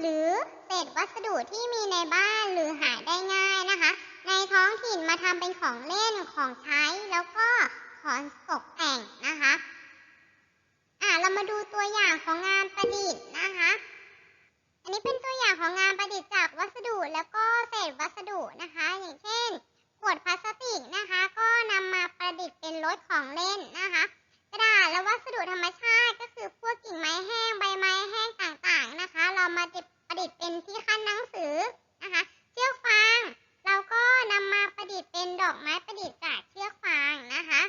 หรือเศษวัสดุที่มีในบ้านหรือหายได้ง่ายนะคะ ในท้องถิ่นมาทำเป็นของเล่นของใช้แล้วก็ของตกแต่งนะคะอะเรามาดูตัวอย่างของงานประดิษฐ์นะคะ อันนี้เป็นตัวอย่างของงานประดิษฐ์จากวัสดุแล้วก็เศษวัสดุนะคะ อย่างเช่นขวดพลาสติกนะคะ ก็นำมาประดิษฐ์เป็นรถของเล่นนะคะกระดาษและวัสดุธรรมชาติก็คือพวกกิ่งไม้แห้งใบไม้แห้งต่างๆนะคะ เรามาติบ ประดิษฐ์เป็นที่คั้นหนังสือนะคะเชือกฟางเราก็นำมาประดิษฐ์เป็นดอกไม้ประดิษฐ์จากเชือกฟางนะคะ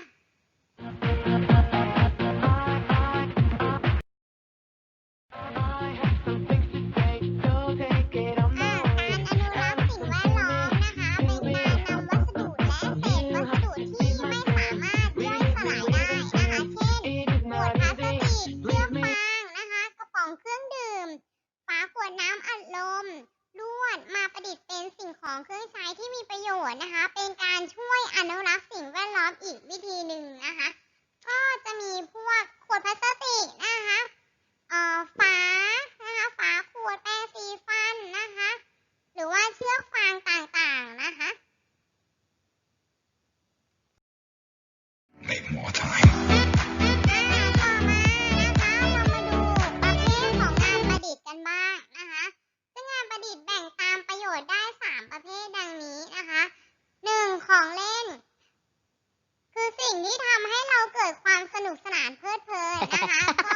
เพลิดเพลินนะคะ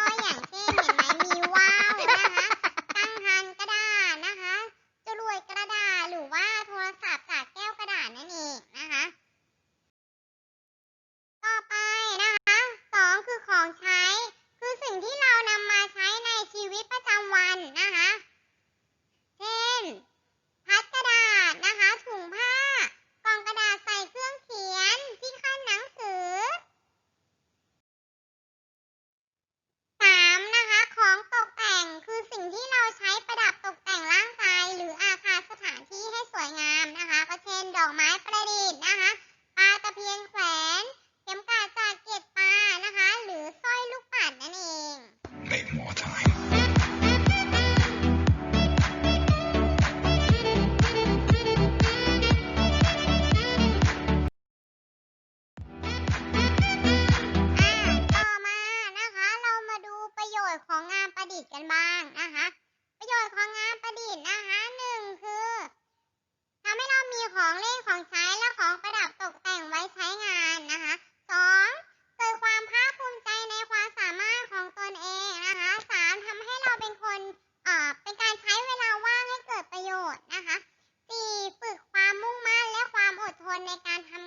ในการทำ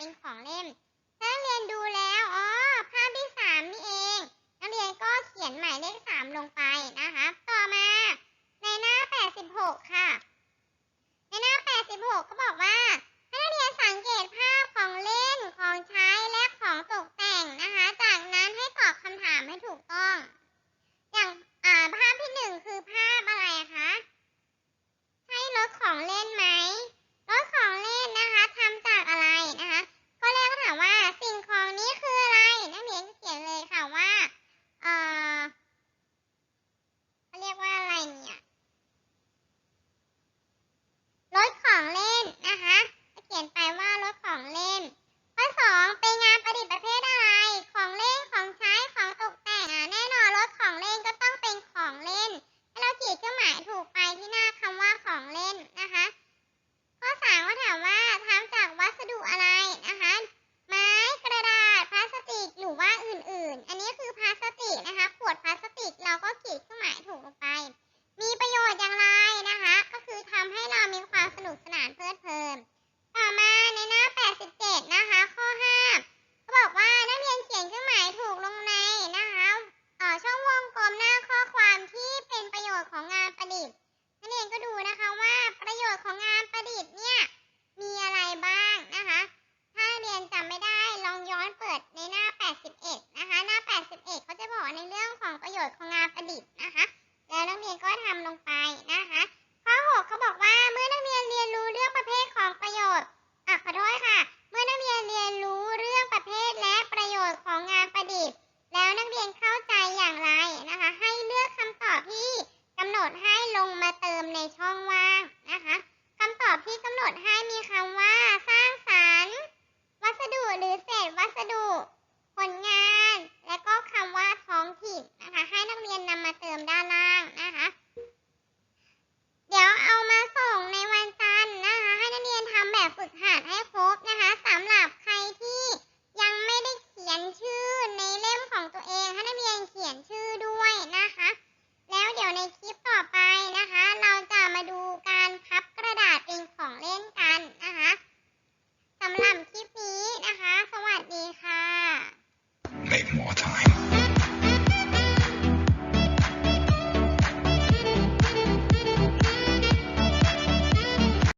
in fun. ติกเราก็กรีด ก็ทำลงไปนะคะข้อ6เขาบอกว่าเมื่อนักเรียนเรียนรู้เรื่องประเภทของประโยชน์อะขอโทษค่ะ เมื่อนักเรียนเรียนรู้เรื่องประเภทและประโยชน์ของงานประดิษฐ์ แล้วนักเรียนเข้าใจอย่างไรนะคะ ให้เลือกคำตอบที่กำหนดให้ลงมาเติมในช่องว่างนะคะคำตอบที่กำหนดให้มีคำว่าสร้างสารรค์ วัสดุหรือเศษวัสดุ ผลงาน คำว่าท้องถิ่นนะคะ ให้นักเรียนนำมาเติมด้านล่างนะคะ